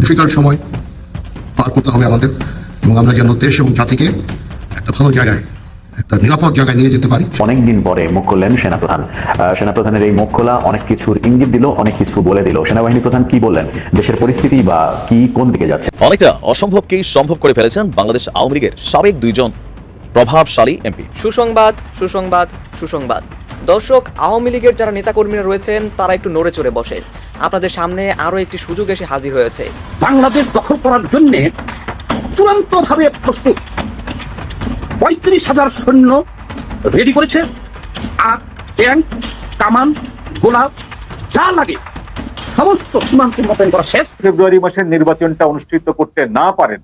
Difficult সময় পার করতে হবে আমাদের এবং আমরা যেন দেশ এবং জাতিকে একটা ভালো জায়গায় একটা নিরাপদ জায়গায় নিয়ে যেতে পারি। অনেকদিন পরে মুখ খুললেন সেনাপ্রধান। সেনাপ্রধানের এই মুখ খোলা অনেক কিছুর ইঙ্গিত দিল অনেক কিছু বলে দিল। সেনাবাহিনী প্রধান কি বললেন? দেশের পরিস্থিতি বা কি কোন দিকে যাচ্ছে? অনেকটা অসম্ভবকেই সম্ভব করে ফেলেছেন বাংলাদেশ আওয়ামী লীগের সাবেক দুইজন প্রভাবশালী এমপি। সুসংবাদ সুসংবাদ সুসংবাদ। দর্শক আওয়ামী লীগের যারা নেতাকর্মীরা রয়েছেন তারা একটু নড়ে চড়ে বসে আপনাদের সামনে আরও একটি সুযোগ এসে হাজির হয়েছে। বাংলাদেশ দখল করার জন্য চূড়ান্ত ভাবে প্রস্তুত। পঁয়ত্রিশ হাজার সৈন্য রেডি করেছে। আর ট্যাঙ্ক কামান গোলাপ যা লাগে সমস্ত সীমান্ত মোতায়েন করা শেষ। ফেব্রুয়ারি মাসের নির্বাচনটা অনুষ্ঠিত করতে না পারেন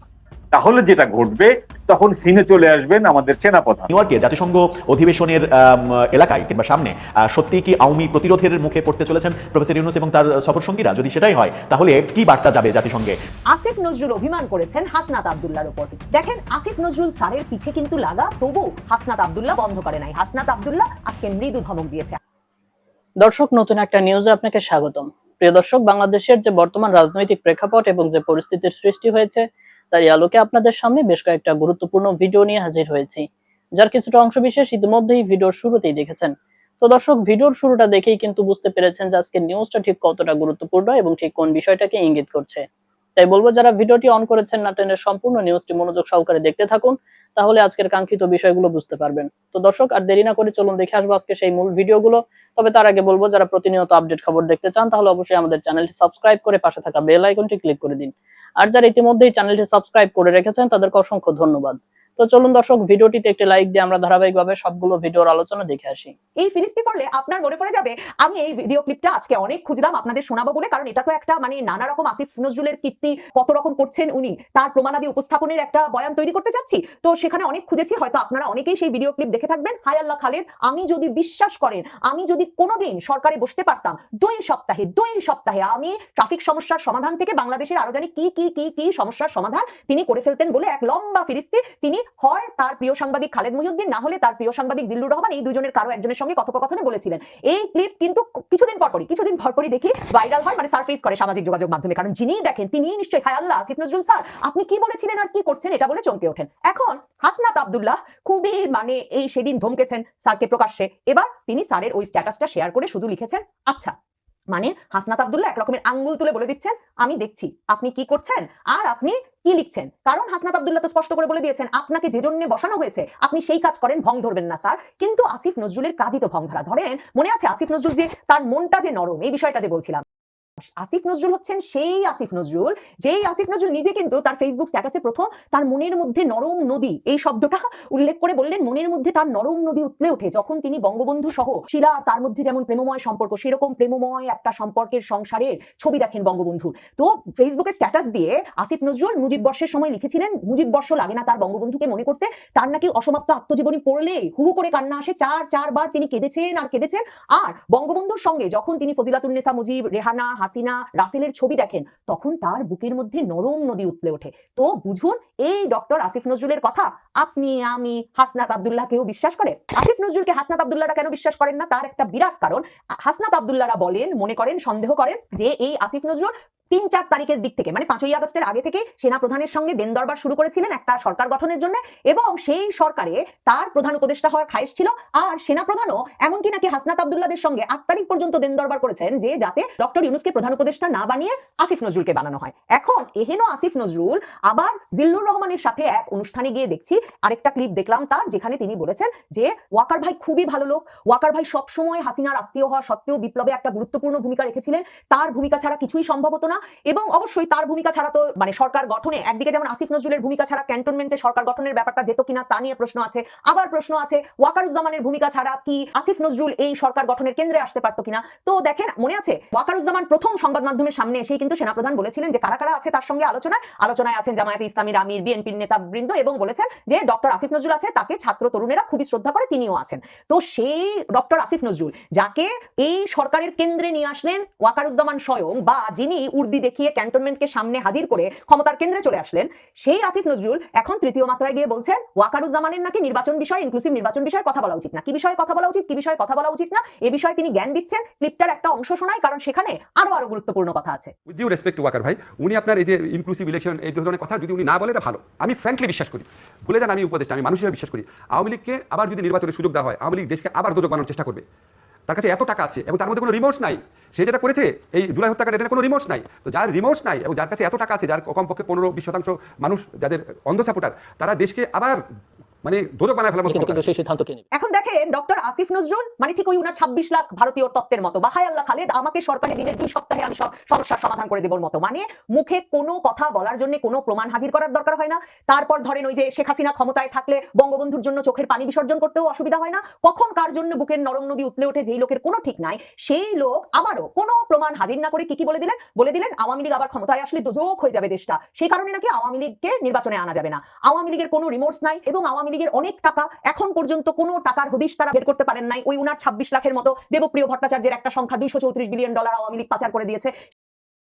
তাহলে যেটা ঘটবে তখন সিনে চলে আসবেন আমাদের সেনাপ্রধান। নিউ ইয়র্কে জাতিসংঘ অধিবেশনের এলাকায় কিংবা সামনে সত্যি কি আওয়ামী প্রতিরোধের মুখে পড়তে চলেছেন প্রফেসর ইউনুস এবং তার সফর সঙ্গীরা? যদি সেটাই হয় তাহলে কি বার্তা যাবে জাতিসংঘে? আসিফ নজরুল অভিমান করেছেন হাসনাত আব্দুল্লাহর উপর। দেখেন আসিফ নজরুল স্যারের পিছে কিন্তু লাগা তবু হাসনাত আব্দুল্লাহ বন্ধ করে নাই। হাসনাত আব্দুল্লাহ আজকে মৃদু ধমক দিয়েছে দর্শক নতুন একটা নিউজে আপনাকে স্বাগতম। প্রিয় দর্শক বাংলাদেশের যে বর্তমান রাজনৈতিক প্রেক্ষাপট এবং যে পরিস্থিতির সৃষ্টি হয়েছে তার আলোকে আপনাদের সামনে বেশ কয়েকটা গুরুত্বপূর্ণ ভিডিও নিয়ে হাজির হয়েছি, যার কিছুটা অংশ বিশেষ ইতিমধ্যেই ভিডিওর শুরুতেই দেখেছেন। তো দর্শক ভিডিওর শুরুটা দেখেই কিন্তু বুঝতে পেরেছেন যে আজকে নিউজটা ঠিক কতটা গুরুত্বপূর্ণ এবং ঠিক কোন বিষয়টাকে ইঙ্গিত করছে। তাই বলব, যারা ভিডিওটি অন করেছেন না সম্পূর্ণ নিউজটি মনোযোগ সহকারে দেখতে থাকুন, তাহলে আজকের কাঙ্ক্ষিত বিষয়গুলো বুঝতে পারবেন। তো দর্শক, আর দেরি না করে চলুন দেখে আসব আজকে সেই মূল ভিডিওগুলো। তবে তার আগে বলব, যারা প্রতিনিয়ত আপডেট খবর দেখতে চান, তাহলে অবশ্যই আমাদের চ্যানেলটি সাবস্ক্রাইব করে পাশে থাকা বেল আইকনটি ক্লিক করে দিন। আর যারা ইতিমধ্যেই চ্যানেলটি সাবস্ক্রাইব করে রেখেছেন, তাদেরকে অসংখ্য ধন্যবাদ। তো চলুন দর্শক, ভিডিওটিতে একটি লাইক দিয়ে আমরা ধারাবাহিকভাবে সবগুলো ভিডিওর আলোচনা দেখে আসি। এই ফিরিস্তি পড়লে আপনার মনে পড়ে যাবে, আমি এই ভিডিও ক্লিপটা আজকে অনেক খুঁজলাম আপনাদের শোনাবো বলে, কারণ এটা তো একটা মানে নানা রকম আসিফ নজরুলের কীর্তি, কত রকম করছেন উনি, তার প্রমাণাদি উপস্থাপনের একটা বয়ান তৈরি করতে চাচ্ছি। তো সেখানে অনেক খুঁজেছি, হয়তো আপনারা অনেকেই সেই ভিডিও ক্লিপ দেখে থাকবেন। হাই আল্লাহ খালের আমি যদি বিশ্বাস করেন, আমি যদি কোনোদিন সরকারে বসতে পারতাম, দুই সপ্তাহে দুই সপ্তাহে আমি ট্রাফিক সমস্যার সমাধান থেকে বাংলাদেশের আরও জানি কি কি কি কি সমস্যার সমাধান তিনি করে ফেলতেন বলে এক লম্বা ফিরিস্তি তিনি হয় তার প্রিয় সাংবাদিক খালেদ মহিউদ্দিন, না হলে তার প্রিয় সাংবাদিক জিল্লুর রহমান, এই দুজনের কারও একজনের সঙ্গে কথোপকথনে বলেছিলেন। এই ক্লিপ কিন্তু কিছুদিন পরপরই কিছুদিন পরপরই দেখি ভাইরাল হয় মানে সার্ফেস করে সামাজিক যোগাযোগ মাধ্যমে। কারণ যিনি দেখেন তিনি নিশ্চয়ই, হায় আল্লাহ, আসিফ নজরুল স্যার, আপনি কি বলেছিলেন আর কি করছেন এটা বলে চমকে ওঠেন। এখন হাসনাত আব্দুল্লাহ খুবই মানে এই সেদিন ধমকেছেন স্যারকে প্রকাশ্যে। এবার তিনি স্যারের ওই স্ট্যাটাসটা শেয়ার করে শুধু লিখেছেন আচ্ছা। মানে হাসনাত আবদুল্লাহ এক রকমের আঙ্গুল তুলে বলে দিচ্ছেন, আমি দেখছি, আপনি কি করছেন? আর আপনি কি লিখছেন? কারণ হাসনাত আব্দুল্লাহ তো স্পষ্ট করে বলে দিয়েছেন, আপনাকে যে জন্য বসানো হয়েছে, আপনি সেই কাজ করেন ভং ধরবেন না স্যার। কিন্তু আসিফ নজরুলের কাজই তো ভং ধরা ধরেন, মনে আছে আসিফ নজরুল যে তার মনটা যে নরম, এই বিষয়টা যে বলছিলাম। আসিফ নজরুল হচ্ছেন সেই আসিফ নজরুল। যেই আসিফ নজরুল নিজে কিন্তু তার ফেসবুক স্ট্যাটাসে প্রথম তার মনের মধ্যে নরম নদী, এই শব্দটা উল্লেখ করে বললেন, মনের মধ্যে তার নরম নদী উতলে ওঠে যখন তিনি বঙ্গবন্ধু সহ শিলা তার মধ্যে যেমন প্রেমময় সম্পর্ক, সেরকম প্রেমময় একটা সম্পর্কের সংসারের ছবি দেখেন বঙ্গবন্ধু তো ফেসবুকে স্ট্যাটাস দিয়ে আসিফ নজরুল মুজিব বর্ষের সময় লিখেছিলেন, মুজিব বর্ষ লাগে না তার বঙ্গবন্ধুকে মনে করতে, তার নাকি অসমাপ্ত আত্মজীবনী পড়লে হুহু করে কান্না আসে, চার, চারবার তিনি কেঁদেছেন আর কেঁদেছেন। আর বঙ্গবন্ধুর সঙ্গে যখন তিনি ফজিলাতুন্নেসা মুজিব, রেহানা হাসিনা রাসেলের ছবি দেখেন, তখন তার বুকের মধ্যে নরম নদী উতলে ওঠে। তো বুঝুন, এই ডক্টর আসিফ নজরুলের কথা? আপনি, আমি, হাসনাত আবদুল্লাহ কেউ বিশ্বাস করে? আসিফ নজরুলকে হাসনাত আবদুল্লাহরা কেন বিশ্বাস করেন না? তার একটা বিরাট কারণ। হাসনাত আব্দুল্লাহরা বলেন, মনে করেন, সন্দেহ করেন যে এই আসিফ নজরুল তিন চার তারিখের দিক থেকে মানে পাঁচই আগস্টের আগে থেকে সেনা প্রধানের সঙ্গে দেন দরবার শুরু করেছিলেন একটা সরকার গঠনের জন্য এবং সেই সরকারে তার প্রধান উপদেষ্টা হওয়ার খায়েশ ছিল আর সেনা প্রধানও এমনকি নাকি হাসনাত আব্দুল্লাদের সঙ্গে আট তারিখ পর্যন্ত দেন দরবার করেছেন যে যাতে ডক্টর ইউনুসকে প্রধান উপদেষ্টা না বানিয়ে আসিফ নজরুলকে বানানো হয়। এখন এহেন আসিফ নজরুল আবার জিল্লুর রহমানের সাথে এক অনুষ্ঠানে গিয়ে দেখছি, আরেকটা ক্লিপ দেখলাম তার যেখানে তিনি বলেছেন যে, ওয়াকার ভাই খুবই ভালো লোক, ওয়াকার ভাই সবসময় হাসিনার আত্মীয় হওয়া সত্ত্বেও বিপ্লবে একটা গুরুত্বপূর্ণ ভূমিকা রেখেছিলেন, তার ভূমিকা ছাড়া কিছুই সম্ভব হতো না। এবং অবশ্যই তার ভূমিকা ছাড়া তো মানে সরকার গঠনে, একদিকে যেমন আসিফ নজরুলের ভূমিকা ছাড়া ক্যান্টনমেন্টে সরকার গঠনের ব্যাপারটা যেত কিনা তা নিয়ে প্রশ্ন আছে। আবার প্রশ্ন আছে, ওয়াকারুজ্জামানের ভূমিকা ছাড়া কি আসিফ নজরুল এই সরকার গঠনের কেন্দ্রে আসতে পারতো কিনা? তো দেখেন, মনে আছে, ওয়াকারুজ্জামান প্রথম সংবাদ মাধ্যমের সামনে এসেই কিন্তু সেনাপ্রধান বলেছিলেন যে কারা কারা আছে তার সঙ্গে আলোচনায়। আলোচনায় আছেন জামায়াতে ইসলামীর আমির, বিএনপির নেতা বৃন্দ এবং বলেছেন যে ডক্টর আসিফ নজরুল আছে, তাকে ছাত্র তরুণেরা খুবই শ্রদ্ধা করে তিনিও আছেন। তো সেই ডক্টর আসিফ নজরুল, যাকে এই সরকারের কেন্দ্রে নিয়ে আসলেন ওয়াকারুজ্জামান স্বয়ং বা যিনি উর্দু বুদ্ধি দেখিয়ে ক্যান্টনমেন্টকে সামনে হাজির করে ক্ষমতার কেন্দ্রে চলে আসলেন। সেই আসিফ নজরুল এখন তৃতীয় মাত্রায় গিয়ে বলছেন, ওয়াকারুজ্জামানের নাকি নির্বাচন বিষয় ইনক্লুসিভ নির্বাচন বিষয়ে কথা বলা উচিত না। কি বিষয়ে কথা বলা উচিত, কি বিষয়ে কথা বলা উচিত না, এ বিষয়ে তিনি জ্ঞান দিচ্ছেন। ক্লিপটার একটা অংশ শোনায় কারণ সেখানে আরও আরও গুরুত্বপূর্ণ কথা আছে। With due respect to Waker ভাই, উনি আপনার এই যে ইনক্লুসিভ ইলেকশন এই ধরনের কথা যদি উনি না বলে, এটা ভালো। আমি ফ্র্যাঙ্কলি বিশ্বাস করি। ভুলে যান আমি উপদেষ্টা, আমি মানুষ হিসেবে বিশ্বাস করি। আওয়ামী লীগকে আবার যদি নির্বাচনের সুযোগ দেওয়া হয়, আওয়ামী লীগ দেশকে আবার দুদক বানানোর চেষ্টা করবে। তার কাছে এত টাকা আছে এবং তার মধ্যে কোনো রিমোর্স নাই। সে যেটা করেছে, এই জুলাই হত্যাকাণ্ড এটা কোনো রিমোর্স নাই। তো যার রিমোর্স নাই এবং যার কাছে এত টাকা আছে, যার কমপক্ষে পনেরো বিশ শতাংশ মানুষ, যাদের অন্ধ সাপোর্টার তারা দেশকে আবার মানে বানায় ফেলার মতো আছে। সেই সিদ্ধান্ত কে নেবে? এখন দেখেন ডক্টর আসিফ নজরুল মানে ঠিক ওই উনার ছাব্বিশ লাখ ভারতীয় তত্ত্বের মতো। বা হায় আল্লাহ খালেদ আমাকে সরকারি দিনে দুই সপ্তাহে আমি সব সমস্যার সমাধান করে দেবর মতো। মানে মুখে কোনো কথা বলার জন্য কোনো প্রমাণ হাজির করার দরকার হয় না। তারপর ধরেন ওই যে শেখ হাসিনা ক্ষমতায় থাকলে বঙ্গবন্ধুর জন্য চোখের পানি বিসর্জন করতেও অসুবিধা হয় না। কখন কার জন্য বুকের নরম নদী উতলে ওঠে যেই লোকের কোনো ঠিক নাই সেই লোক আবারও কোনো প্রমাণ হাজির না করে কি কি বলে দিলেন? বলে দিলেন আওয়ামী লীগ আবার ক্ষমতায় আসলে দোজক হয়ে যাবে দেশটা। সেই কারণে নাকি আওয়ামী লীগকে নির্বাচনে আনা যাবে না। আওয়ামী লীগের কোনো রিমোর্স নাই এবং আওয়ামী লীগের অনেক টাকা এখন পর্যন্ত কোনো টাকার হদিশ তারা বের করতে পারেন নাই। ওই উনার ছাব্বিশ লাখের মতো দেবপ্রিয় ভট্টাচার্যের একটা সংখ্যা দুইশো চৌত্রিশ বিলিয়ন ডলার আওয়ামী লীগ পাচার করে দিয়েছে।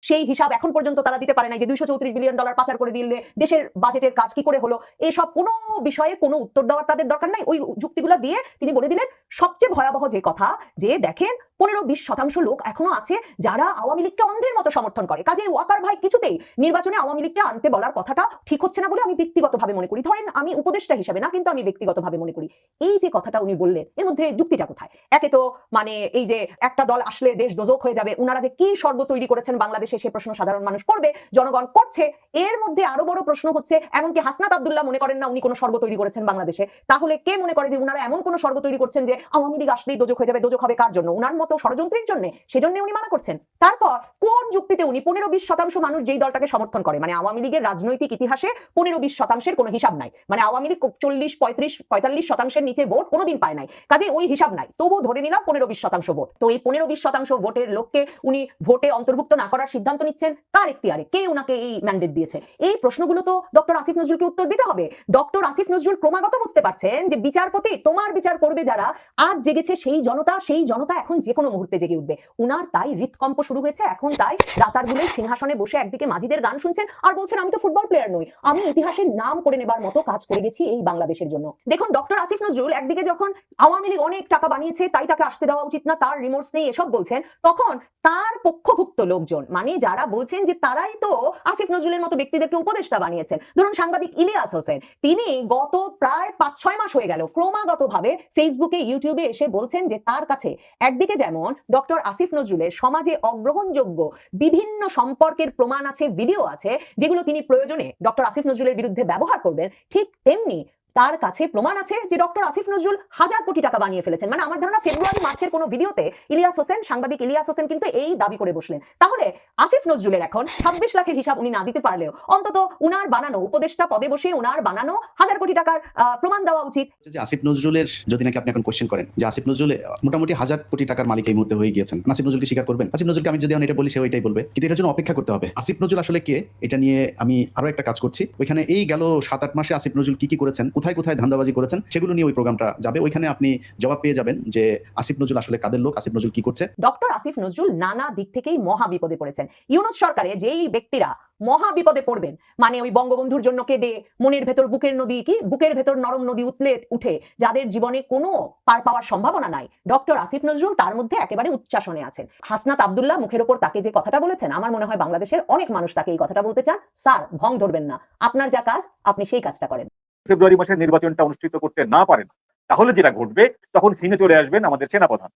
সেই হিসাব এখন পর্যন্ত তারা দিতে পারে নাই যে দুইশো চৌত্রিশ বিলিয়ন ডলার পাচার করে দিলে দেশের বাজেটের কাজ কি করে হলো। এসব কোনো বিষয়ে কোনো উত্তর দেওয়ার তাদের দরকার নাই। ওই যুক্তিগুলো দিয়ে তিনি বলে দিলেন, সবচেয়ে ভয়াবহ যে কথা যে দেখেন পনেরো বিশ শতাংশ লোক এখনও আছে যারা আওয়ামী লীগকে অন্ধের মতো সমর্থন করে। কাজে ওয়াকার ভাই কিছুতেই নির্বাচনে আওয়ামী লীগকে আনতে বলার কথাটা ঠিক হচ্ছে না বলে আমি ব্যক্তিগতভাবে মনে করি। ধরেন আমি উপদেষ্টা হিসেবে না, কিন্তু আমি ব্যক্তিগতভাবে মনে করি। এই যে কথাটা উনি বললেন, এর মধ্যে যুক্তিটা কোথায়? একে তো মানে এই যে একটা দল আসলে দেশ দোজক হয়ে যাবে, উনারা যে কি স্বর্গ তৈরি করেছেন বাংলাদেশে সে প্রশ্ন সাধারণ মানুষ করবে, জনগণ করছে। এর মধ্যে আরও বড় প্রশ্ন হচ্ছে, এমনকি হাসনাত আব্দুল্লাহ মনে করেন না উনি কোনো স্বর্গ তৈরি করেছেন বাংলাদেশে? তাহলে কে মনে করে যে উনারা এমন কোনো স্বর্গ তৈরি করছেন যে আওয়ামী লীগ আসলেই দোজক হয়ে যাবে, দোজক হবে কার জন্য? উনার ষড়যন্ত্রের জন্য সেজন্য উনি মানা করছেন। তারপর কোন যুক্তিতে উনি পনেরো বিশ শতাংশ মানুষ যেই দলটাকে সমর্থন করে? মানে আওয়ামী লীগের রাজনৈতিক ইতিহাসে পনেরো বিশ শতাংশের কোনো হিসাব নাই। মানে আওয়ামী লীগ চল্লিশ, পঁয়ত্রিশ, পঁয়তাল্লিশ শতাংশের নিচে ভোট কোনোদিন পায় নাই। কাজে ওই হিসাব নাই। তবুও ধরে নিলাম পনেরো বিশ শতাংশ ভোট। তো এই পনেরো বিশ শতাংশ ভোটের লোককে উনি ভোটে অন্তর্ভুক্ত না করার সিদ্ধান্ত নিচ্ছেন কার এখতিয়ারে? কে উনাকে এই ম্যান্ডেট দিয়েছে? এই প্রশ্নগুলো তো ডক্টর আসিফ নজরুলকে উত্তর দিতে হবে। ডক্টর আসিফ নজরুল ক্রমাগত বুঝতে পারছেন যে বিচারপতি তোমার বিচার করবে যারা। আজ জেগেছে সেই জনতা সেই জনতা এখন যে কোনো মুহূর্তে জেগে উঠবে। উনার তাই হৃৎকম্প শুরু হয়েছে, এখন তাই রাতারগুলোই সিংহাসনে বসে একদিকে মাঝিদের গান শুনছেন আর বলছেন, আমি তো ফুটবল প্লেয়ার নই, আমি ইতিহাসের নাম করে নেবার মতো কাজ করে গেছি এই বাংলাদেশের জন্য। দেখুন ডক্টর আসিফ নজরুল একদিকে যখন আওয়ামী লীগ অনেক টাকা বানিয়েছে, তাই তাকে আসতে দেওয়া উচিত না, তার রিমোর্স নেই, এসব বলছেন, তখন তার পক্ষভুক্ত লোকজন মানে যারা বলছেন যে তারাই তো আসিফ নজরুলের মতো ব্যক্তিদেরকে উপদেষ্টা বানিয়েছেন। ধরুন, সাংবাদিক ইলিয়াস হোসেন, তিনি গত প্রায় পাঁচ ছয় মাস হয়ে গেল ক্রমাগত ভাবে ফেসবুকে ইউটিউবে এসে বলছেন যে তার কাছে একদিকে যেমন ডক্টর আসিফ নজরুলের সমাজে অগ্রহণযোগ্য বিভিন্ন সম্পর্কের প্রমাণ আছে ভিডিও আছে, যেগুলো তিনি প্রয়োজনে ডক্টর আসিফ নজরুলের বিরুদ্ধে ব্যবহার করবেন, ঠিক তেমনি তার কাছে প্রমাণ আছে যে ডক্টর আসিফ নজরুল হাজার কোটি টাকা বানিয়ে ফেলেছেন। মানে আমার ধারণা ফেব্রুয়ারি, মার্চের কোনো ভিডিওতে ইলিয়াস হোসেন, সাংবাদিক ইলিয়াস হোসেন কিন্তু এই দাবি করে বসলেন। তাহলে আসিফ নজরুলের এখন ছাব্বিশ লাখের হিসাব উনি না দিতে পারলেও অন্তত উনার বানানো, উপদেষ্টা পদে বসে উনার বানানো হাজার কোটি টাকার প্রমাণ দেওয়া উচিত। যে আসিফ নজরুলের যদি নাকি আপনি এখন কোশ্চেন করেন, যে আসিফ নজরুল মোটামুটি হাজার কোটি টাকার মালিক এই মুহূর্তে হয়ে গিয়েছেন, আসিফ নজরুলকে স্বীকার করবেন? আসিফ নজরুলকে আমি যদি এখন এটা বলি, সে ওইটাই বলবে। কিন্তু এটার জন্য অপেক্ষা করতে হবে। আসিফ নজরুল আসলে কে? এটা নিয়ে আমি আরও একটা কাজ করছি। ওইখানে এই গেল সাত আট মাসে আসিফ নজরুল কি কি করেছেন, কোথায় কোথায় কোথায় ধান্দাবাজি করেছেন সেগুলো নিয়ে ওই প্রোগ্রামটা যাবে। ওইখানে আপনি জবাব পেয়ে যাবেন যে আসিফ নজরুল আসলে কাদের লোক, আসিফ নজরুল কি করছে। ডক্টর আসিফ নজরুল নানা দিক থেকেই মহা বিপদে পড়েছেন। ইউনুস সরকারে যেই ব্যক্তিরা মহা বিপদে পড়বেন মানে ওই বঙ্গবন্ধুর জন্য কেঁদে মনের ভেতর বুকের নদী কি, বুকের ভেতর নরম নদী উতলে উঠে যাদের জীবনে কোনো পার পাওয়ার সম্ভাবনা নাই, ডক্টর আসিফ নজরুল তার মধ্যে একেবারে উচ্চাসনে আছেন। হাসনাত আবদুল্লাহ মুখের ওপর তাকে যে কথাটা বলেছেন, আমার মনে হয় বাংলাদেশের অনেক মানুষ তাকে এই কথাটা বলতে চান, স্যার ভং ধরবেন না। আপনার যা কাজ, আপনি সেই কাজটা করেন। ফেব্রুয়ারি মাসে নির্বাচনটা অনুষ্ঠিত করতে না পারেন, তাহলে যেটা ঘটবে, তখন সিনে চলে আসবেন আমাদের সেনাপ্রধান।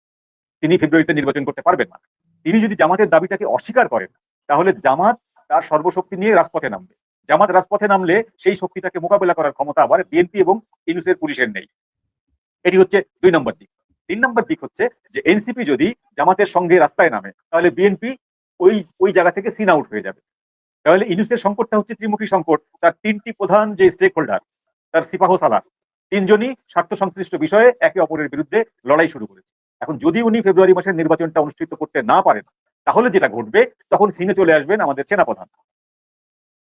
তিনি ফেব্রুয়ারিতে নির্বাচন করতে পারবেন না। তিনি যদি জামাতের দাবিটাকে অস্বীকার করেন, তাহলে জামাত তার সর্বশক্তি নিয়ে রাজপথে নামবে। জামাত রাজপথে নামলে সেই শক্তিটাকে মোকাবেলা করার ক্ষমতা আবার বিএনপি এবং ইউনুসের পুলিশের নেই। এটি হচ্ছে দুই নম্বর দিক। তিন নম্বর দিক হচ্ছে যে এনসিপি যদি জামাতের সঙ্গে রাস্তায় নামে, তাহলে বিএনপি ওই ওই জায়গা থেকে সিন আউট হয়ে যাবে। তাহলে ইনুসের সংকটটা হচ্ছে ত্রিমুখী সংকট। তার তিনটি প্রধান যে স্টেক হোল্ডার তার সিপাহ সালার তিনজনই স্বার্থ সংশ্লিষ্ট বিষয়ে একে অপরের বিরুদ্ধে লড়াই শুরু করেছে। এখন যদি উনি ফেব্রুয়ারি মাসের নির্বাচনটা অনুষ্ঠিত করতে না পারেন, তাহলে যেটা ঘটবে, তখন সিনে চলে আসবেন আমাদের সেনাপ্রধান।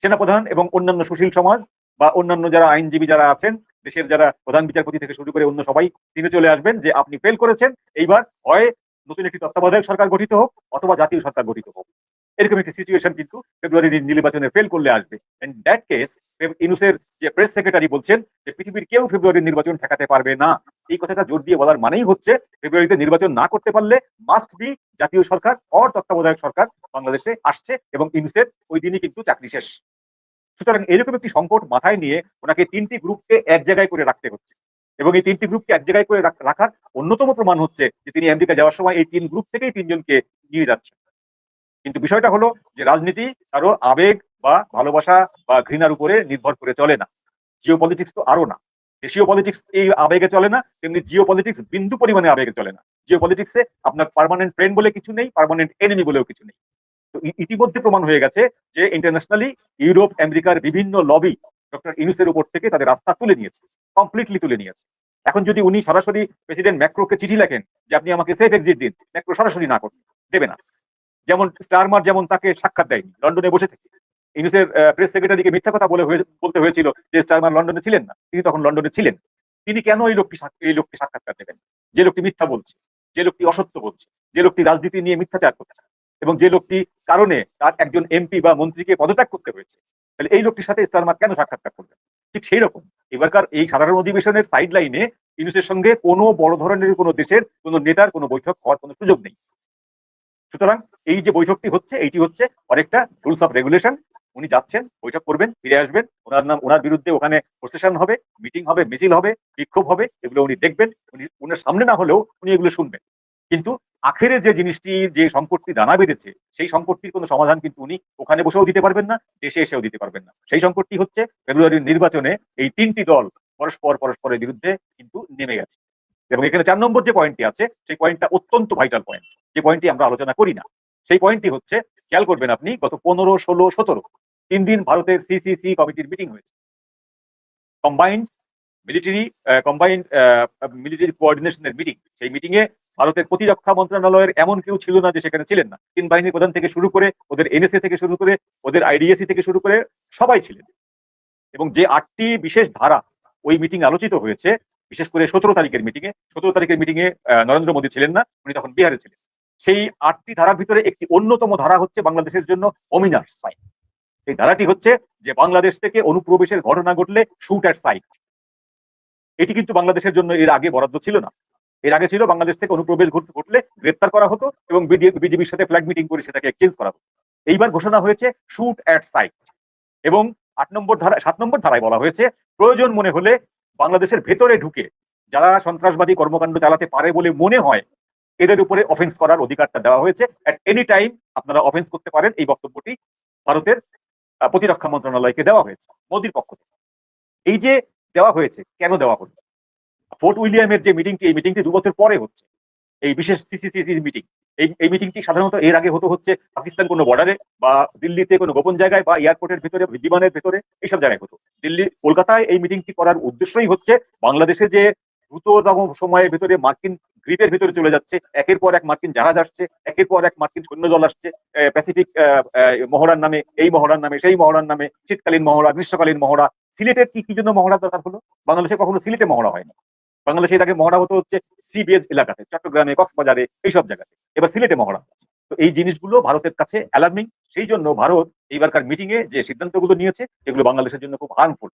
সেনাপ্রধান এবং অন্যান্য সুশীল সমাজ বা অন্যান্য যারা আইনজীবী যারা আছেন, দেশের যারা প্রধান বিচারপতি থেকে শুরু করে অন্য সবাই সিনে চলে আসবেন যে আপনি ফেল করেছেন, এইবার হয় নতুন একটি তত্ত্বাবধায়ক সরকার গঠিত হোক অথবা জাতীয় সরকার গঠিত হোক। এরকম একটি সিচুয়েশন কিন্তু ফেব্রুয়ারির নির্বাচনে ফেল করলে আসবে। এন্ড দ্যাট কেস ইনুসের যে প্রেস সেক্রেটারি বলছেন যে পৃথিবীর কেউ ফেব্রুয়ারির নির্বাচন ঠেকাতে পারবে না। এই কথাটা জোর দিয়ে বলার মানেই হচ্ছে ফেব্রুয়ারিতে নির্বাচন না করতে পারলে মাস্ট বি জাতীয় সরকার অর তত্ত্বাবধায়ক সরকার বাংলাদেশে আসছে এবং ইনুসের ওই দিনই কিন্তু চাকরি শেষ। সুতরাং এরকম একটি সংকট মাথায় নিয়ে ওনাকে তিনটি গ্রুপকে এক জায়গায় করে রাখতে হচ্ছে। এবং এই তিনটি গ্রুপকে এক জায়গায় করে রাখার অন্যতম প্রমাণ হচ্ছে যে তিনি আমেরিকা যাওয়ার সময় এই তিন গ্রুপ থেকেই তিনজনকে নিয়ে যাচ্ছেন। কিন্তু বিষয়টা হলো যে রাজনীতি কারও আবেগ বা ভালোবাসা বা ঘৃণার উপরে নির্ভর করে চলে না। জিও পলিটিক্স তো আরও না। দেশীয় পলিটিক্স এই আবেগে চলে না, তেমনি জিও পলিটিক্স বিন্দু পরিমাণে আবেগে চলে না। জিও পলিটিক্সে আপনার পার্মানেন্ট ফ্রেন্ড বলে কিছু নেই পার্মানেন্ট এনিমি বলেও কিছু নেই। তো ইতিমধ্যে প্রমাণ হয়ে গেছে যে ইন্টারন্যাশনালি ইউরোপ, আমেরিকার বিভিন্ন লবি ডক্টর ইনুসের উপর থেকে তাদের রাস্তা তুলে নিয়েছে কমপ্লিটলি তুলে নিয়েছে। এখন যদি উনি সরাসরি প্রেসিডেন্ট ম্যাক্রোকে চিঠি লেখেন যে আপনি আমাকে সেফ এক্সিট দিন, ম্যাক্রো সরাসরি না করবে দেবে না। যেমন স্টারমার যেমন তাকে সাক্ষাৎ দেয়নি, লন্ডনে বসে থেকে। ইউনিসের প্রেস সেক্রেটারিকে মিথ্যা কথা বলে বলতে হয়েছিল যে স্টারমার লন্ডনে ছিলেন না, তিনি তখন লন্ডনে ছিলেন। তিনি কেন এই লোকটি এই লোকটি সাক্ষাৎকার দেবেন? যে লোকটি মিথ্যা বলছে, যে লোকটি অসত্য বলছে, যে লোকটি রাজনীতি নিয়ে মিথ্যাচার করছে, এবং যে লোকটি কারণে তার একজন এমপি বা মন্ত্রীকে পদত্যাগ করতে হয়েছে, তাহলে এই লোকটির সাথে স্টারমার কেন সাক্ষাৎকার করবেন? ঠিক সেই রকম। এবারকার এই সাধারণ অধিবেশনের সাইড লাইনে ইউনুসের সঙ্গে কোনো বড় ধরনের কোনো দেশের কোনো নেতার কোনো বৈঠক হওয়ার কোনো সুযোগ নেই। সুতরাং এই যে বৈঠকটি হচ্ছে, এইটি হচ্ছে অনেকটা রুলস অফ রেগুলেশন। উনি যাচ্ছেন, বৈঠক করবেন, ফিরে আসবেন। ওনার নাম, ওনার বিরুদ্ধে ওখানে প্রসেশন হবে, মিটিং হবে, মিছিল হবে, বিক্ষোভ হবে, এগুলো উনি দেখবেন। উনি, উনার সামনে না হলেও উনি এগুলো শুনবেন। কিন্তু আখেরে যে জিনিসটি, যে সংকটটি দানা বেঁধেছে, সেই সংকটটির কোনো সমাধান কিন্তু উনি ওখানে বসেও দিতে পারবেন না, দেশে এসেও দিতে পারবেন না। সেই সংকটটি হচ্ছে ফেব্রুয়ারির নির্বাচনে এই তিনটি দল পরস্পর পরস্পরের বিরুদ্ধে কিন্তু নেমে গেছে। এবং এখানে চার নম্বর যে পয়েন্টটি আছে, সেই পয়েন্টটা অত্যন্ত ভাইটাল পয়েন্ট যে পয়েন্টটি আমরা আলোচনা করি না। সেই পয়েন্টটি হচ্ছে, খেয়াল করবেন আপনি, গত পনেরো, ষোলো, সতেরো, তিন দিন ভারতের সিসিসি কমিটির মিটিং হয়েছে। কম্বাইন্ড মিলিটারি কম্বাইন্ড মিলিটারি কোঅর্ডিনেশনের মিটিং সেই মিটিং এ ভারতের প্রতিরক্ষা মন্ত্রণালয়ের এমন কেউ ছিল না যে সেখানে ছিলেন না। তিন বাহিনীর প্রধান থেকে শুরু করে, ওদের এনএসএ থেকে শুরু করে, ওদের আইডিএসি থেকে শুরু করে সবাই ছিলেন। এবং যে আটটি বিশেষ ধারা ওই মিটিং আলোচিত হয়েছে বিশেষ করে সতেরো তারিখের মিটিং এ সতেরো তারিখের মিটিং এ নরেন্দ্র মোদী ছিলেন না, উনি তখন বিহারে ছিলেন। সেই আটটি ধারার ভিতরে একটি অন্যতম ধারা হচ্ছে বাংলাদেশের জন্য অমিনার সাইট এই ধারাটি হচ্ছে যে বাংলাদেশ থেকে অনুপ্রবেশের ঘটনা ঘটলে শুট অ্যাট সাইট এটি কিন্তু বাংলাদেশের জন্য এর আগে বরাদ্দ ছিল না। এর আগে ছিল বাংলাদেশ থেকে অনুপ্রবেশ ঘট- ঘটলে গ্রেপ্তার করা হতো এবং বিজেপির সাথে ফ্ল্যাগ মিটিং করে সেটাকে এক্সচেঞ্জ করা হতো। এইবার ঘোষণা হয়েছে শুট অ্যাট সাইট এবং আট নম্বর ধারা, সাত নম্বর ধারায় বলা হয়েছে, প্রয়োজন মনে হলে বাংলাদেশের ভেতরে ঢুকে যারা সন্ত্রাসবাদী কর্মকাণ্ড চালাতে পারে বলে মনে হয়, এদের উপরে অফেন্স করার অধিকারটা দেওয়া হয়েছে। অ্যাট এনি টাইম আপনারা অফেন্স করতে পারেন, এই বক্তব্যটি ভারতের প্রতিরক্ষা মন্ত্রণালয়কে দেওয়া হয়েছে, মোদির পক্ষ থেকে। এই যে দেওয়া হয়েছে, কেন দেওয়া হলো? ফোর্ট উইলিয়ামের যে মিটিংটি এই মিটিংটি দু বছর পরে হচ্ছে। এই বিশেষ সিসিসি মিটিং এই এই মিটিংটি সাধারণত এর আগে হতো হচ্ছে পাকিস্তান কোনো বর্ডারে বা দিল্লিতে কোনো গোপন জায়গায় বা এয়ারপোর্টের ভেতরে বিমানের ভেতরে, এইসব জায়গায় হতো। দিল্লি কলকাতায় এই মিটিংটি করার উদ্দেশ্যই হচ্ছে বাংলাদেশে যে দ্রুততম সময়ের ভিতরে মার্কিন গ্রিপের ভিতরে চলে যাচ্ছে একের পর এক মার্কিন জাহাজ আসছে একের পর এক মার্কিন সৈন্যদল আসছে আহ, প্যাসিফিক মহড়ার নামে এই মহড়ার নামে সেই মহড়ার নামে শীতকালীন মহড়া গ্রীষ্মকালীন মহড়া সিলেটের কি কি জন্য মহড়া দরকার হলো? বাংলাদেশে কখনো সিলেটে মহড়া হয়নি। বাংলাদেশে এর আগে মহড়া হতো হচ্ছে সি বেজ এলাকাতে চট্টগ্রামে কক্সবাজারে এইসব জায়গাতে। এবার সিলেটে মহড়া হচ্ছে। তো এই জিনিসগুলো ভারতের কাছে অ্যালার্মিং সেই জন্য ভারত এইবারকার মিটিং এ যে সিদ্ধান্তগুলো নিয়েছে, সেগুলো বাংলাদেশের জন্য খুব হার্মফুল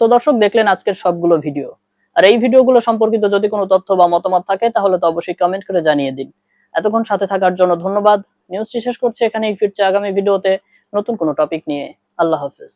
তো দর্শক, দেখলেন আজকের সবগুলো ভিডিও আর এই ভিডিওগুলো সম্পর্কিত যদি কোনো তথ্য বা মতামত থাকে, তাহলে তো অবশ্যই কমেন্ট করে জানিয়ে দিন। এতক্ষণ সাথে থাকার জন্য ধন্যবাদ। নিউজটি শেষ করছে এখানেই, ফিরছে আগামী ভিডিওতে নতুন কোনো টপিক নিয়ে। আল্লাহ হাফিজ।